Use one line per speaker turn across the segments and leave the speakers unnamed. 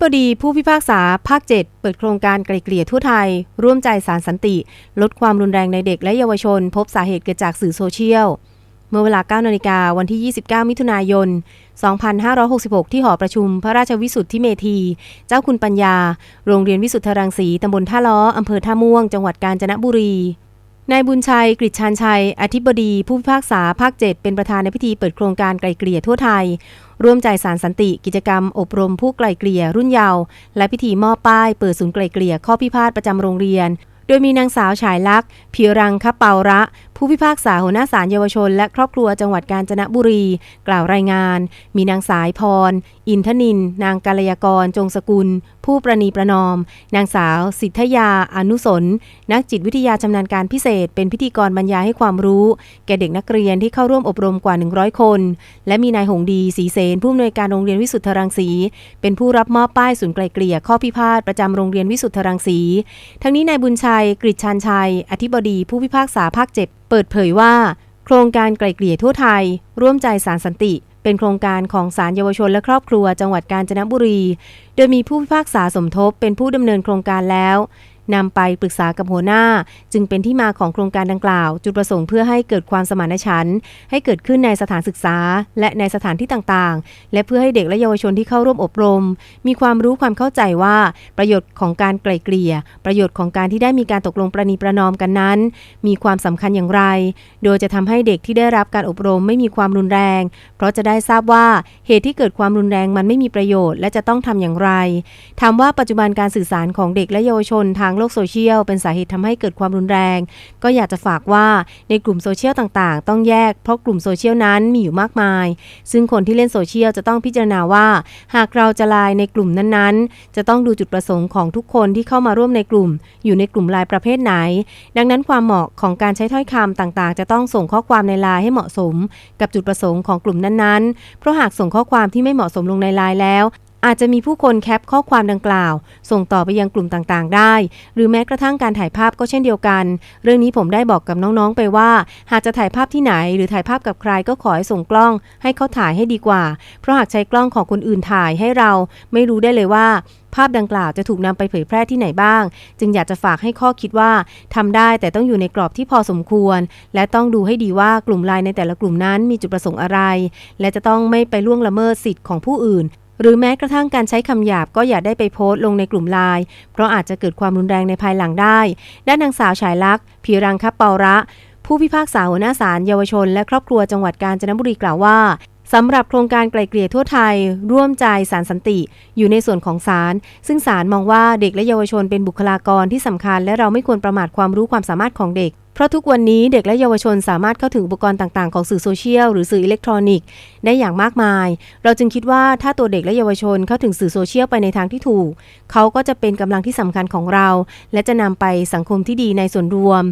บดีผู้พิพากษาภาค 7 เปิดโครงการไกลเกลี่ยทั่วไทย ร่วมใจสารสันติ ลดความรุนแรงในเด็กและเยาวชน พบสาเหตุเกิดจากสื่อโซเชียล เมื่อเวลา 9 นาฬิกาวันที่ 29 มิถุนายน 2566 ที่หอประชุมพระราชวิสุทธิเมธี เจ้าคุณปัญญา โรงเรียนวิสุทธรังสีตำบลท่าล้ออำเภอท่าม่วง จังหวัดกาญจนบุรี นายบุญชัยกฤษชานชัย อธิบดีผู้พิพากษาภาค 7 เป็นประธานในพิธีเปิดโครงการไกลเกลี่ยทั่วไทย ร่วมใจสารสันติกิจกรรม อบรมผู้ไกลเกลี่ยรุ่นเยาว์และพิธีมอบป้ายเปิดศูนย์ไกลเกลี่ยข้อพิพาทประจำโรงเรียน โดยมีนางสาวฉายลักษณ์พีรังคเปาระ ผู้พิพากษาหัวหน้าศาลเยาวชน และครอบครัวจังหวัดกาญจนบุรี กล่าวรายงาน มีนางสายพร อินทนิน นางกาลยากร จงสกุล ผู้ประนีประนอม นางสาว สิทธยา อนุสน นักจิตวิทยาชำนาญการพิเศษ เป็นพิธีกรบรรยายให้ความรู้ แก่เด็กนักเรียนที่เข้าร่วมอบรมกว่า 100 คน และมีนายหงดีศรีเสนผู้อำนวยการโรงเรียนวิสุทธรังสี เป็นผู้รับมอบป้ายศูนย์ไกลเกลี่ยข้อพิพาทประจำโรงเรียนวิสุทธรังสี ทั้งนี้นายบุญชัยกฤษชันชัย อธิบดีผู้พิพากษาภาคเจ็ดเปิดเผยว่า โครงการไกลเกลี่ยทั่วไทย ร่วมใจสารสันติ เป็นโครงการของศาลเยาวชนและครอบครัวจังหวัดกาญจนบุรี โดยมีผู้พิพากษาสมทบเป็นผู้ดำเนินโครงการแล้ว นำไปปรึกษากับหัวหน้า จึงเป็นที่มาของโครงการดังกล่าว จุดประสงค์เพื่อให้เกิดความสมานฉันท์ให้เกิดขึ้นในสถานศึกษา และในสถานที่ต่างๆ และเพื่อให้เด็กและเยาวชนที่เข้าร่วมอบรม มีความรู้ความเข้าใจว่า ประโยชน์ของการไกล่เกลี่ย ประโยชน์ของการที่ได้มีการตกลงประนีประนอมกันนั้น มีความสำคัญอย่างไร โดยจะทำให้เด็กที่ได้รับการอบรมไม่มีความรุนแรง เพราะจะได้ทราบว่าเหตุที่เกิดความรุนแรงมันไม่มีประโยชน์และจะต้องทำอย่างไร ถามว่าปัจจุบันการสื่อสารของเด็กและเยาวชนทางโลกโซเชียลเป็นสาเหตุทำให้เกิดความรุนแรง ก็อยากจะฝากว่าในกลุ่มโซเชียลต่างๆ ต้องแยกเพราะกลุ่มโซเชียลนั้นมีอยู่มากมาย ซึ่งคนที่เล่นโซเชียลจะต้องพิจารณาว่า หากเราจะไลน์ในกลุ่มนั้นๆ จะต้องดูจุดประสงค์ของทุกคนที่เข้ามาร่วมในกลุ่ม อยู่ในกลุ่มไลน์ประเภทไหน ดังนั้นความเหมาะของการใช้ถ้อยคำต่างๆ จะต้องส่งข้อความในไลน์ให้เหมาะสม กับจุดประสงค์ของกลุ่มนั้นๆ เพราะหากส่งข้อความที่ไม่เหมาะสมลงในไลน์แล้ว อาจจะมีผู้คนแคปข้อความดังกล่าว ส่งต่อไปยังกลุ่มต่างๆ ได้ หรือแม้กระทั่งการถ่ายภาพก็เช่นเดียวกัน เรื่องนี้ผมได้บอกกับน้องๆไปว่า หากจะถ่ายภาพที่ไหน หรือถ่ายภาพกับใครก็ขอให้ส่งกล้อง ให้เขาถ่ายให้ดีกว่า เพราะหากใช้กล้องของคนอื่นถ่ายให้เรา ไม่รู้ได้เลยว่าภาพดังกล่าวจะถูกนำไปเผยแพร่ที่ไหนบ้าง จึงอยากจะฝากให้ข้อคิดว่าทำได้แต่ต้องอยู่ในกรอบที่พอสมควร และต้องดูให้ดีว่ากลุ่มไลน์ในแต่ละกลุ่มนั้นมีจุดประสงค์อะไร และจะต้องไม่ไปล่วงละเมิดสิทธิ์ของผู้อื่น หรือแม้กระทั่งการใช้คำหยาบก็อย่าได้ไปโพสต์ลงในกลุ่มไลน์เพราะอาจจะเกิดความรุนแรงในภายหลังได้ ด้านนางสาวฉายลักษณ์พีรังคับเปาระ ผู้พิพากษาหัวหน้าศาลเยาวชน และครอบครัวจังหวัดกาญจนบุรีกล่าวว่าสำหรับโครงการไกลเกลี่ยทั่วไทย ร่วมใจสารสันติ อยู่ในส่วนของศาลซึ่งศาลมองว่าเด็กและเยาวชนเป็นบุคลากรที่สำคัญ และเราไม่ควรประมาทความรู้ความสามารถของเด็ก เพราะทุกวันนี้เด็กและเยาวชนสามารถเข้าถึงอุปกรณ์ต่างๆ ของสื่อโซเชียลหรือสื่ออิเล็กทรอนิกส์ได้อย่างมากมาย เราจึงคิดว่าถ้าตัวเด็กและเยาวชนเข้าถึงสื่อโซเชียลไปในทางที่ถูก เขาก็จะเป็นกำลังที่สำคัญของเรา และจะนำไปสังคมที่ดีในส่วนรวม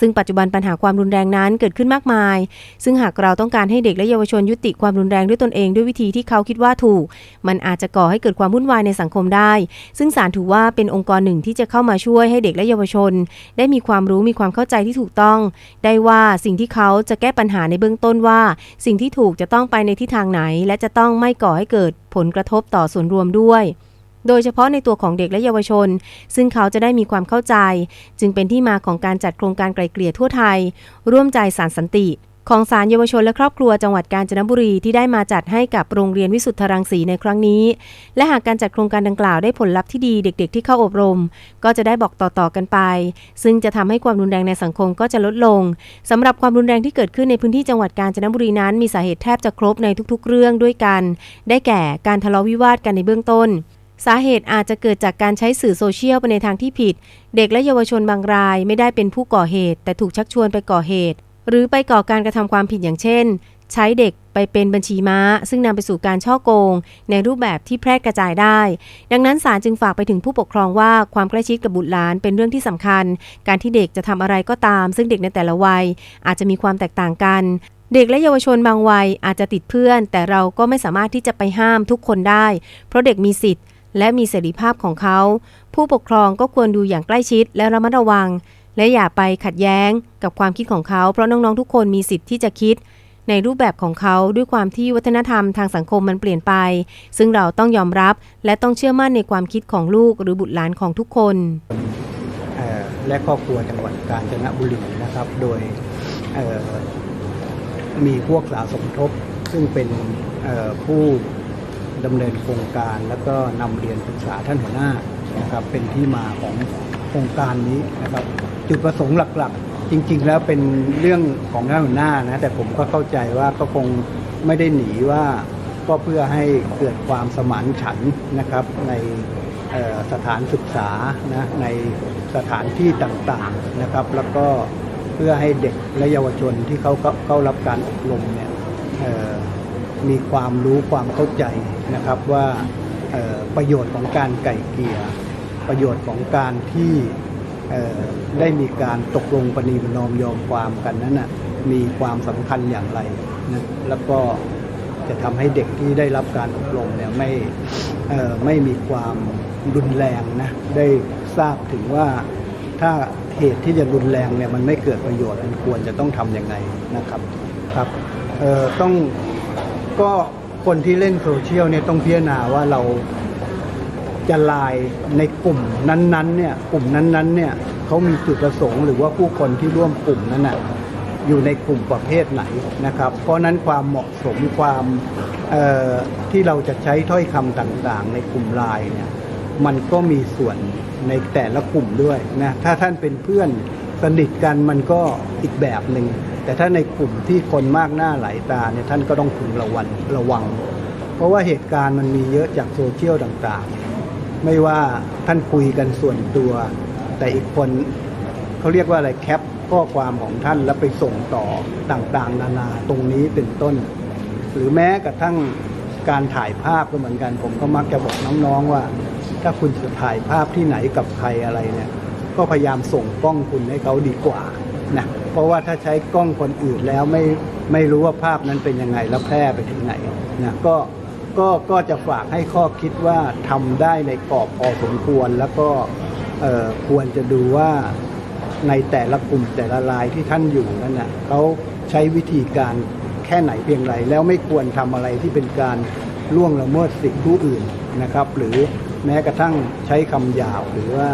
ซึ่งปัจจุบันปัญหาความรุนแรงนั้นเกิดขึ้นมากมาย ซึ่งหากเราต้องการให้เด็กและเยาวชนยุติความรุนแรงด้วยตนเองด้วยวิธีที่เขาคิดว่าถูก มันอาจจะก่อให้เกิดความวุ่นวายในสังคมได้ ซึ่งศาลถือว่าเป็นองค์กรหนึ่งที่จะเข้ามาช่วยให้เด็กและเยาวชน ได้มีความรู้มีความเข้าใจที่ถูกต้อง ได้ว่าสิ่งที่เขาจะแก้ปัญหาในเบื้องต้นว่า สิ่งที่ถูกจะต้องไปในทิศทางไหน และจะต้องไม่ก่อให้เกิดผลกระทบต่อส่วนรวมด้วย โดยเฉพาะในตัวของเด็กและเยาวชน ซึ่งเขาจะได้มีความเข้าใจ จึงเป็นที่มาของการจัดโครงการไกลเกลี่ยทั่วไทย ร่วมใจสารสันติ ของศาลเยาวชนและครอบครัวจังหวัดกาญจนบุรีที่ได้มาจัดให้กับโรงเรียนวิสุทธรังสีในครั้งนี้ และหากการจัดโครงการดังกล่าวได้ผลลัพธ์ที่ดีเด็กๆ ที่เข้าอบรม ก็จะได้บอกต่อๆกันไป ซึ่งจะทำให้ความรุนแรงในสังคมก็จะลดลงสำหรับความรุนแรงที่เกิดขึ้นในพื้นที่จังหวัดกาญจนบุรีนั้น มีสาเหตุแทบจะครบในทุกๆ เรื่องด้วยกัน ได้แก่การทะเลาะวิวาทกันในเบื้องต้น สาเหตุอาจจะเกิดจากการใช้สื่อโซเชียลไปในทางที่ผิด เด็กและเยาวชนบางรายไม่ได้เป็นผู้ก่อเหตุ แต่ถูกชักชวนไปก่อเหตุ หรือไปก่อการกระทำความผิดอย่างเช่น ใช้เด็กไปเป็นบัญชีม้า ซึ่งนำไปสู่การช่อโกง ในรูปแบบที่แพร่กระจายได้ ดังนั้นศาลจึงฝากไปถึงผู้ปกครองว่าความใกล้ชิดกับบุตรหลานเป็นเรื่องที่สำคัญ การที่เด็กจะทำอะไรก็ตาม ซึ่งเด็กในแต่ละวัย อาจจะมีความแตกต่างกันเด็กและเยาวชนบางวัยอาจจะติดเพื่อน แต่เราก็ไม่สามารถที่จะไปห้ามทุกคนได้ เพราะเด็กมีสิทธิ์ และมีเสรีภาพของเขา ผู้ปกครองก็ควรดูอย่างใกล้ชิดและระมัดระวัง และอย่าไปขัดแย้งกับความคิดของเขาเพราะน้องๆทุกคนมีสิทธิ์ที่จะคิด ในรูปแบบของเขาด้วยความที่วัฒนธรรมทางสังคมมันเปลี่ยนไป ซึ่งเราต้องยอมรับและต้องเชื่อมั่นในความคิดของลูกหรือบุตรหลานของทุกคน
และครอบครัวจังหวัดกาญจนบุรีนะครับ โดยมีพวกสาสมทบซึ่งเป็นผู้ ดำเนินโครงการแล้วก็นำเรียนปรึกษาท่านหัวหน้านะครับเป็นที่มาของโครงการนี้นะครับ จุดประสงค์หลักๆ จริง ๆ แล้วเป็นเรื่องของท่านหัวหน้านะแต่ผมก็เข้าใจว่าก็คงไม่ได้หนีว่าก็เพื่อให้เกิดความสมานฉันท์นะครับในสถานศึกษานะในสถานที่ต่างๆนะครับ แล้วก็เพื่อให้เด็กและเยาวชนที่เขาเข้ารับการอบรมเนี่ย มีความรู้ความเข้าใจนะครับว่าประโยชน์ของการไก่เกี่ยประโยชน์ของการที่ได้มีการตกลงประนีประนอมยอมความกันนั้นนะมีความสำคัญอย่างไรนะแล้วก็จะทำให้เด็กที่ได้รับการอบรมเนี่ยไม่ไม่มีความรุนแรงนะได้ทราบถึงว่าถ้าเหตุที่จะรุนแรงเนี่ยมันไม่เกิดประโยชน์มันควรจะต้องทำยังไงนะครับครับต้อง ก็คนที่เล่นโซเชียลเนี่ยต้องพิจารณาว่าเราจะลายในกลุ่มนั้นๆเนี่ยกลุ่มนั้นๆเนี่ยเขามีจุดประสงค์หรือว่าผู้คนที่ร่วมกลุ่มนั้นน่ะอยู่ในกลุ่มประเภทไหนนะครับ เพราะฉะนั้นความเหมาะสมความเอ่อที่เราจะใช้ถ้อยคำต่างๆ ในกลุ่มไลน์เนี่ยมันก็มีส่วนในแต่ละกลุ่มด้วยนะถ้าท่านเป็นเพื่อนสนิทกันมันก็อีกแบบหนึ่ง แต่ถ้าในกลุ่มที่คนมากหน้าหลายตาเนี่ยท่านก็ต้องพึงระวังระวัง เพราะว่าเหตุการณ์มันมีเยอะจากโซเชียลต่างๆ ไม่ว่าท่านคุยกันส่วนตัว แต่อีกคนเขาเรียกว่าอะไรแคปข้อความของท่านแล้วไปส่งต่อต่างๆ นานาตรงนี้เป็นต้น หรือแม้กระทั่งการถ่ายภาพก็เหมือนกัน ผมก็มักจะบอกน้องๆว่า ถ้าคุณจะถ่ายภาพที่ไหนกับใครอะไรเนี่ยก็พยายามส่งกล้องคุณให้เขาดีกว่านะ ราะว่าถ้าใช้กล้องคนอื่นแล้วไม่ไม่รู้ว่าภาพนั้นเป็นยังไงแล้วแพร่ไปถึงไหนนะก็ก็ก็จะฝากให้ข้อคิดว่าทำได้ในกรอบพอสมควรแล้วก็ควรจะดูว่าในแต่ละกลุ่มแต่ละรายที่ท่านอยู่นั่นนะเขาใช้วิธีการแค่ไหนเพียงไร แล้วไม่ควรทำอะไรที่เป็นการล่วงละเมิดสิทธิผู้อื่นนะครับ หรือแม้กระทั่งใช้คำหยาบหรือว่า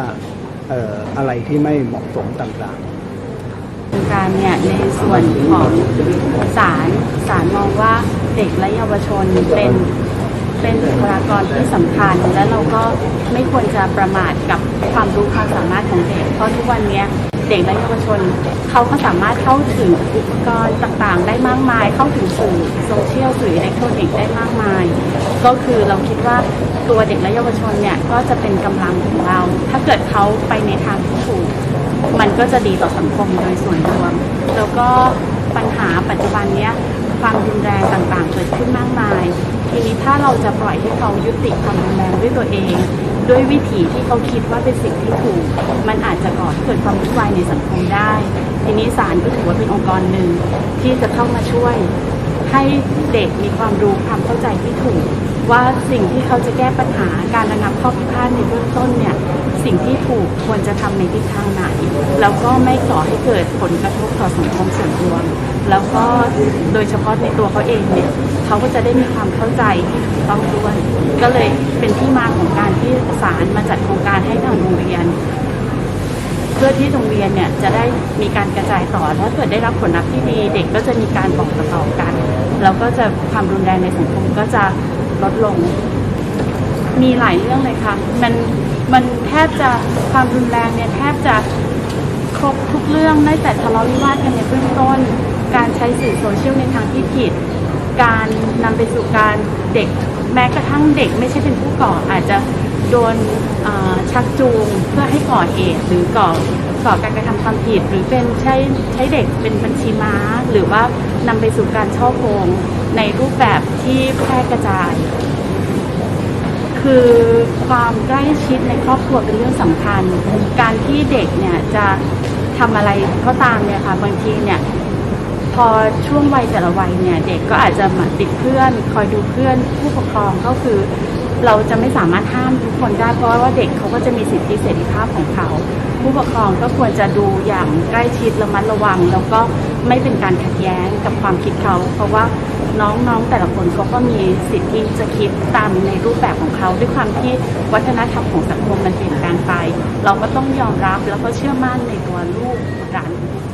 อออะไรที่ไม่เหมาะสมต่างๆ
ครงการเนี่ยในส่วนของศาลศาลมองว่าเด็กและเยาวชนเป็นเป็นบุคลากรที่สำคัญ และเราก็ไม่ควรจะประมาทกับความรู้ความสามารถของเด็ก เพราะทุกวันนี้เด็กและเยาวชนเขาก็สามารถเข้าถึงอุปกรณ์ต่างๆ ได้มากมาย เข้าถึงสื่อโซเชียลสื่ออิเล็กทรอนิกส์ได้มากมาย ก็คือเราคิดว่าตัวเด็กและเยาวชนเนี่ยก็จะเป็นกำลังของเรา ถ้าเกิดเขาไปในทางที่ถูก มันก็จะดีต่อสังคมโดยส่วนรวม แล้วก็ปัญหาปัจจุบันเนี้ยความรุนแรงต่างๆ เกิดขึ้นมากมาย ทีนี้ถ้าเราจะปล่อยให้เขายุติความรุนแรงด้วยตัวเอง ด้วยวิถีที่เขาคิดว่าเป็นสิ่งที่ถูก มันอาจจะก่อให้เกิดความวุ่นวายในสังคมได้ ทีนี้ศาลก็ถือว่าเป็นองค์กรหนึ่งที่จะเข้ามาช่วย ให้เด็กมีความรู้ความเข้าใจที่ถูก ว่าสิ่งที่เขาจะแก้ปัญหาการระงับข้อพิพาทในเบื้องต้นเนี่ยสิ่งที่ถูกควรจะทำในทิศทางไหน แล้วก็ไม่ก่อให้เกิดผลกระทบต่อสังคมส่วนรวม แล้วก็โดยเฉพาะในตัวเขาเองเนี่ยเขาก็จะได้มีความเข้าใจที่ถูกต้องด้วยก็เลยเป็นที่มาของการที่ศาลมาจัดโครงการให้ทางโรงเรียน เพื่อที่โรงเรียนเนี่ยจะได้มีการกระจายต่อถ้าเกิดได้รับผลลัพธ์ที่ดี เด็กก็จะมีการบอกต่อกัน แล้วก็จะความรุนแรงในสังคมก็จะ ลดลง มีหลายเรื่องเลยค่ะ มันมันแทบจะความรุนแรงเนี่ยแทบจะครบทุกเรื่องได้แต่ทะเลาะวิวาทกันในเบื้องต้น การใช้สื่อโซเชียลในทางที่ผิด การนำไปสู่การเด็กแม้กระทั่งเด็กไม่ใช่เป็นผู้ก่ออาจจะ โดนชักจูงเพื่อให้ก่อเหตุหรือก่อก่อการกระทำความผิด หรือเป็นใช้ใช้เด็กเป็นบัญชีม้า หรือว่านำไปสู่การช่อโกงในรูปแบบที่แพร่กระจาย คือความใกล้ชิดในครอบครัวเป็นเรื่องสำคัญ การที่เด็กเนี่ยจะทำอะไรก็ตามเนี่ยค่ะบางทีเนี่ยพอช่วงวัยแต่ละวัยเนี่ยเด็กก็อาจจะมาติดเพื่อน คอยดูเพื่อนผู้ปกครองก็คือ เราจะไม่สามารถห้ามทุกคนได้เพราะว่าเด็กเขาก็จะมีสิทธิเสรีภาพของเขา ผู้ปกครองก็ควรจะดูอย่างใกล้ชิดระมัดระวัง แล้วก็ไม่เป็นการขัดแย้งกับความคิดเขา เพราะว่าน้องๆแต่ละคนเขาก็มีสิทธิจะคิดตามในรูปแบบของเขาด้วยความที่วัฒนธรรมของสังคมมันเปลี่ยนแปลงไป เราก็ต้องยอมรับแล้วก็เชื่อมั่นในตัวลูกหลานของทุกคน